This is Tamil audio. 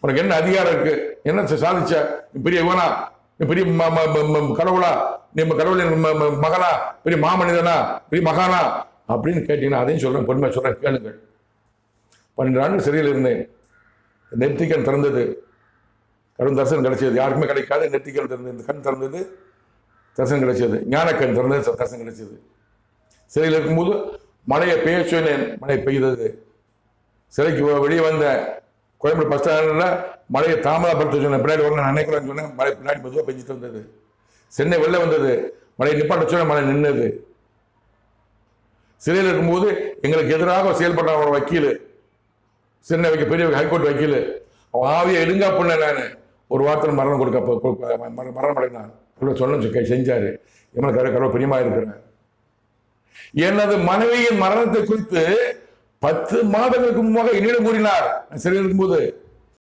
உனக்கு என்ன அதிகாரம் இருக்கு? என்ன ச- சாதிச்ச? பெரிய இவனா பெரிய ம- ம- கடவுளா? நீ கடவுளின் ம- ம- மகனா பெரிய மாமனிதனா? பெரிய மகானா? அப்படின்னு கேட்டீங்கன்னா அதையும் சொல்றேன் பொறுமையாக சொல்றேன் கேளுங்கள். பன்னெண்டு ஆண்டு சிறையில் இருந்தேன். நெற்றிக்கண் திறந்தது. கடும் தரிசனம் கிடைச்சது. யாருக்குமே கிடைக்காது. நெற்றிக்கண் திறந்தது. இந்த கண் திறந்தது. தரிசனம் கிடைச்சது. ஞானக்கண் திறந்தது. தரிசனம் கிடைச்சது. சிறையில் இருக்கும்போது மழையை பெய்ய சொன்னேன். மழை பெய்தது. சிறைக்கு வெளியே வந்த கோயம்புத்தூர் பஸ் ஸ்டாண்டில் மழையை தாமதப்படுத்த சொன்னேன் பின்னாடி வரல நான் நினைக்கிறேன்னு சொன்னேன். மழை பின்னாடி மெதுவாக பெஞ்சிட்டு வந்தது. சென்னை வெளில வந்தது. மழை நிப்பாட்ட சொன்ன மழை நின்றுது சிறையில் இருக்கும்போது எங்களுக்கு எதிராக செயல்பட்ட ஒரு வக்கீல் சென்னை வைக்க பெரிய ஹைகோர்ட் வக்கீல் அவன் ஆவியை எடுங்கா பண்ண நான். ஒரு வாரத்தில் மரணம் கொடுக்க கொடுக்க- மரணம் அடைந்தான் இவ்வளோ சொன்ன செஞ்சார். இவனுக்கு கர கரவ பிரியமா இருக்கிறேன். எனது மனைவியின் மரணத்தை குறித்து பத்து மாதங்களுக்கு முன்பாக என்னிடம் கூறினார். சிறையில் இருக்கும்போது